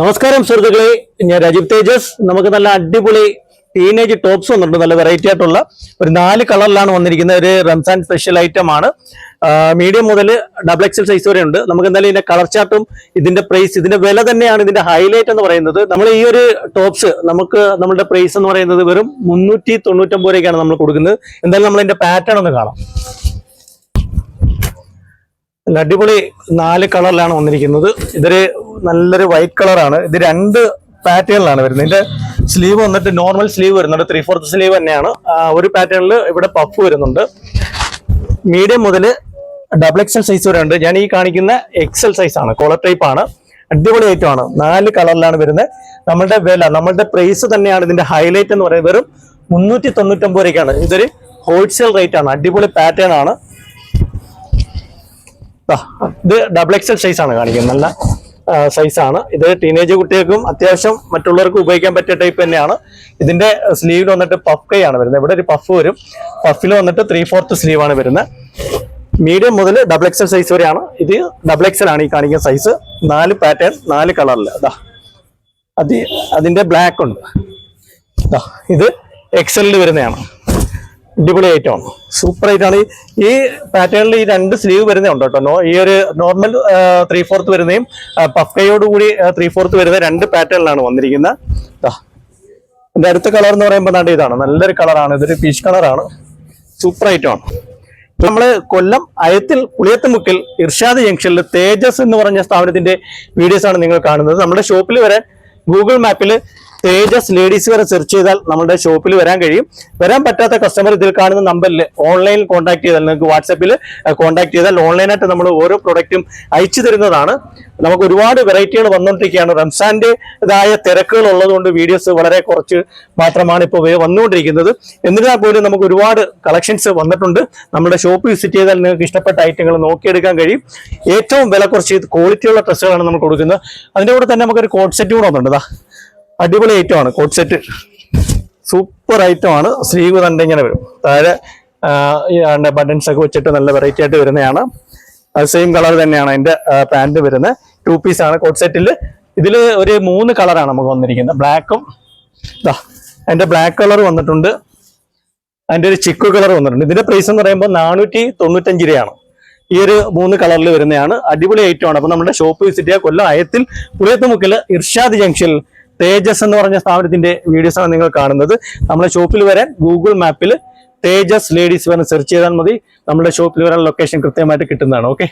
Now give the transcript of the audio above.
നമസ്കാരം സുഹൃത്തുക്കളെ. ഞാൻ രാജീവ് തേജസ്. നമുക്ക് നല്ല അടിപൊളി ടീനേജ് ടോപ്സ് വന്നിട്ടുണ്ട്. നല്ല വെറൈറ്റി ആയിട്ടുള്ള ഒരു നാല് കളറിലാണ് വന്നിരിക്കുന്നത് ഒരു റംസാൻ സ്പെഷ്യൽ ഐറ്റം ആണ്. മീഡിയം മുതൽ ഡബിൾ എക്സൽ സൈസ് വരെ ഉണ്ട്. നമുക്ക് എന്തായാലും ഇതിന്റെ കളർ ചാർട്ടും ഇതിന്റെ പ്രൈസ് ഇതിന്റെ വില തന്നെയാണ് ഇതിന്റെ ഹൈലൈറ്റ് എന്ന് പറയുന്നത്. നമ്മൾ ഈ ഒരു ടോപ്സ് നമുക്ക് നമ്മുടെ പ്രൈസ് എന്ന് പറയുന്നത് വെറും മുന്നൂറ്റി തൊണ്ണൂറ്റൊമ്പത് രൂപയ്ക്കാണ് നമ്മൾ കൊടുക്കുന്നത്. എന്തായാലും നമ്മൾ ഇതിന്റെ പാറ്റേൺ ഒന്ന് കാണാം. നല്ല അടിപൊളി നാല് കളറിലാണ് വന്നിരിക്കുന്നത്. ഇതൊരു നല്ലൊരു വൈറ്റ് കളറാണ്. ഇത് രണ്ട് പാറ്റേണിലാണ് വരുന്നത്. ഇതിന്റെ സ്ലീവ് വന്നിട്ട് നോർമൽ സ്ലീവ് വരുന്നുണ്ട്. ത്രീ ഫോർത്ത് സ്ലീവ് തന്നെയാണ്. ഒരു പാറ്റേണിൽ ഇവിടെ പഫ് വരുന്നുണ്ട്. മീഡിയം മുതൽ ഡബിൾ എക്സൽ സൈസ് വരെ ഉണ്ട്. ഞാൻ ഈ കാണിക്കുന്ന എക്സൽ സൈസ് ആണ്. കോളർ ടൈപ്പ് ആണ്. അടിപൊളി ഐറ്റം ആണ്. നാല് കളറിലാണ് വരുന്നത്. നമ്മളുടെ വില നമ്മളുടെ പ്രൈസ് തന്നെയാണ് ഇതിന്റെ ഹൈലൈറ്റ് എന്ന് പറയുന്നത് വെറും മുന്നൂറ്റി തൊണ്ണൂറ്റൊമ്പത് രൂപയ്ക്കാണ്. ഇതൊരു ഹോൾസെയിൽ റേറ്റ് ആണ്. അടിപൊളി പാറ്റേൺ ആണ്. ഇത് ഡബിൾ എക്സൽ സൈസ് ആണ് കാണിക്കുന്നത്. നല്ല സൈസ് ആണ്. ഇത് ടീനേജ് കുട്ടികൾക്കും അത്യാവശ്യം മറ്റുള്ളവർക്കും ഉപയോഗിക്കാൻ പറ്റിയ ടൈപ്പ് തന്നെയാണ്. ഇതിന്റെ സ്ലീവിൽ വന്നിട്ട് പഫ് കൈ ആണ് വരുന്നത്. ഇവിടെ ഒരു പഫ് വരും. പഫിൽ വന്നിട്ട് ത്രീ ഫോർത്ത് സ്ലീവ് ആണ് വരുന്നത്. മീഡിയം മുതൽ ഡബിൾ എക്സൽ സൈസ് വരെയാണ്. ഇത് ഡബിൾ എക്സൽ ആണ് ഈ കാണിക്കുന്ന സൈസ് നാല് പാറ്റേൺ നാല് കളറിൽ അതാ അത് അതിന്റെ ബ്ലാക്ക് ഉണ്ട്. ഇത് എക്സലിൽ വരുന്നതാണ്. അടിപൊളി ഐറ്റം സൂപ്പർ ഐറ്റം ആണ് ഈ- പാറ്റേണിൽ ഈ രണ്ട് സ്ലീവ് വരുന്നുണ്ട് കേട്ടോ. നോ ഈ ഒരു നോർമൽ ത്രീ ഫോർത്ത് വരുന്നതും പഫയോട് കൂടി ത്രീ ഫോർത്ത് വരുന്ന രണ്ട് പാറ്റേണിലാണ് വന്നിരിക്കുന്നത്. ഇതിന്റെ അടുത്ത കളർ എന്ന് പറയുമ്പോൾ നാണ്ട് ഇതാണ്. നല്ലൊരു കളറാണ് ഇതൊരു പീച്ച് കളറാണ് സൂപ്പർ ഐറ്റം ആണ്. ഇപ്പൊ നമ്മൾ കൊല്ലം അയത്തിൽ പുളിയത്തുമുക്കിൽ ഇർഷാദ് ജംഗ്ഷനിൽ തേജസ് എന്ന് പറഞ്ഞ സ്ഥാപനത്തിന്റെ വീഡിയോസ് ആണ് നിങ്ങൾ കാണുന്നത്. നമ്മുടെ ഷോപ്പിൽ വരെ ഗൂഗിൾ മാപ്പിൽ തേജസ് ലേഡീസ് വരെ സെർച്ച് ചെയ്താൽ നമ്മുടെ ഷോപ്പിൽ വരാൻ കഴിയും. വരാൻ പറ്റാത്ത കസ്റ്റമർ ഇതിൽ കാണുന്ന നമ്പറിൽ ഓൺലൈനിൽ കോൺടാക്ട് ചെയ്താൽ നിങ്ങൾക്ക് വാട്സാപ്പിൽ കോൺടാക്ട് ചെയ്താൽ ഓൺലൈനായിട്ട് നമ്മൾ ഓരോ പ്രൊഡക്റ്റും അയച്ചു തരുന്നതാണ്. നമുക്ക് ഒരുപാട് വെറൈറ്റികൾ വന്നുകൊണ്ടിരിക്കുകയാണ് റംസാന്റേതായ തിരക്കുകൾ ഉള്ളതുകൊണ്ട് വീഡിയോസ് വളരെ കുറച്ച് മാത്രമാണ് ഇപ്പോൾ വന്നുകൊണ്ടിരിക്കുന്നത് എന്നിരുന്നാൽ പോലും നമുക്ക് ഒരുപാട് കളക്ഷൻസ് വന്നിട്ടുണ്ട്. നമ്മുടെ ഷോപ്പ് വിസിറ്റ് ചെയ്താൽ നിങ്ങൾക്ക് ഇഷ്ടപ്പെട്ട ഐറ്റങ്ങൾ നോക്കിയെടുക്കാൻ കഴിയും. ഏറ്റവും വില കുറച്ച് ക്വാളിറ്റിയുള്ള ഡ്രസ്സുകളാണ് നമ്മൾ കൊടുക്കുന്നത്. അതിന്റെ കൂടെ തന്നെ നമുക്കൊരു കോൺസെപ്റ്റ് കൂടെ വന്നിട്ടുണ്ട് അടിപൊളി ഐറ്റം ആണ് കോട്ട് സെറ്റ് സൂപ്പർ ഐറ്റം ആണ്. സ്ലീവ് തന്നെ ഇങ്ങനെ വരും. താഴെ ഈ ബട്ടൺസ് ഒക്കെ വെച്ചിട്ട് നല്ല വെറൈറ്റി ആയിട്ട് വരുന്നതാണ്. അത് സെയിം കളർ തന്നെയാണ് അതിന്റെ പാന്റ് വരുന്നത്. ടു പീസാണ് കോട്ട് സെറ്റിൽ ഇതിൽ ഒരു മൂന്ന് കളറാണ് നമുക്ക് വന്നിരിക്കുന്നത്. ബ്ലാക്കും ഇതാ അതിന്റെ ബ്ലാക്ക് കളർ വന്നിട്ടുണ്ട്. അതിന്റെ ഒരു ചിക്കു കളർ വന്നിട്ടുണ്ട്. ഇതിന്റെ പ്രൈസ് എന്ന് പറയുമ്പോൾ നാനൂറ്റി തൊണ്ണൂറ്റഞ്ച് രൂപയാണ്. ഈ ഒരു മൂന്ന് കളറിൽ വരുന്നതാണ്. അടിപൊളി ഐറ്റമാണ് ആണ്. അപ്പൊ നമ്മുടെ ഷോപ്പ് വിസിറ്റ് ചെയ്യുക കൊല്ലം അയത്തിൽ പുളിയത്തുമുക്കിൽ ഇർഷാദ് ജംഗ്ഷനിൽ തേജസ് എന്ന് പറഞ്ഞ സ്ഥാപനത്തിന്റെ വീഡിയോസ് ആണ് നിങ്ങൾ കാണുന്നത്. നമ്മുടെ ഷോപ്പിൽ വരാൻ ഗൂഗിൾ മാപ്പിൽ തേജസ് ലേഡീസ് വരെ സെർച്ച് ചെയ്താൽ മതി. നമ്മുടെ ഷോപ്പിൽ വരാൻ ലൊക്കേഷൻ കൃത്യമായിട്ട് കിട്ടുന്നതാണ് ഓക്കെ